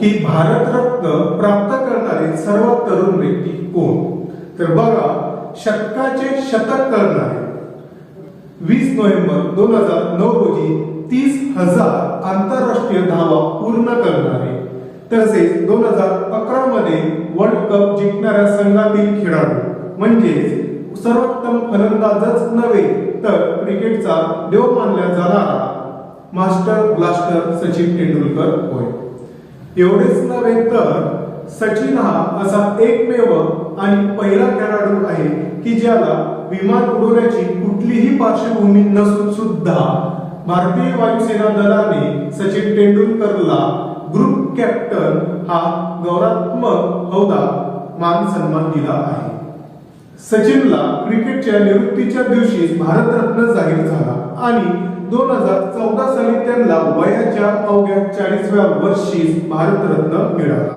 की भारतरत्न प्राप्त करणारे सर्वात तरुण व्यक्ती कोण? तर बघा शतकाचे शतक करणारे. वीस नोव्हेंबर दोन हजार नऊ रोजी तीस हजार आंतरराष्ट्रीय धावा पूर्ण करणारे. तसेच दोन हजार अकरा मध्ये वर्ल्ड कप जिंकणाऱ्या संघातील खेळाडू. म्हणजेच सर्वोत्तम फलंदाजच नव्हे तर क्रिकेटचा देव मानला जाणारा. मास्टर ब्लास्टर सचिन तेंडुलकर होय. एवढेच नव्हे तर सचिन हा असा एकमेव आणि पहिला खेळाडू आहे की ज्याला विमान उडवण्याची कुठलीही पार्श्वभूमी नसून सुद्धा भारतीय वायुसेना दलाने सचिन तेंडुलकरला ग्रुप कॅप्टन हा गौरवात्मक हौदा मान सन्मान दिला आहे. सचिनला क्रिकेटच्या निवृत्तीच्या दिवशी भारतरत्न जाहीर झाला आणि दोन हजार चौदा साली त्यांना वयाच्या चाळीसव्या वर्षी भारतरत्न मिळाला.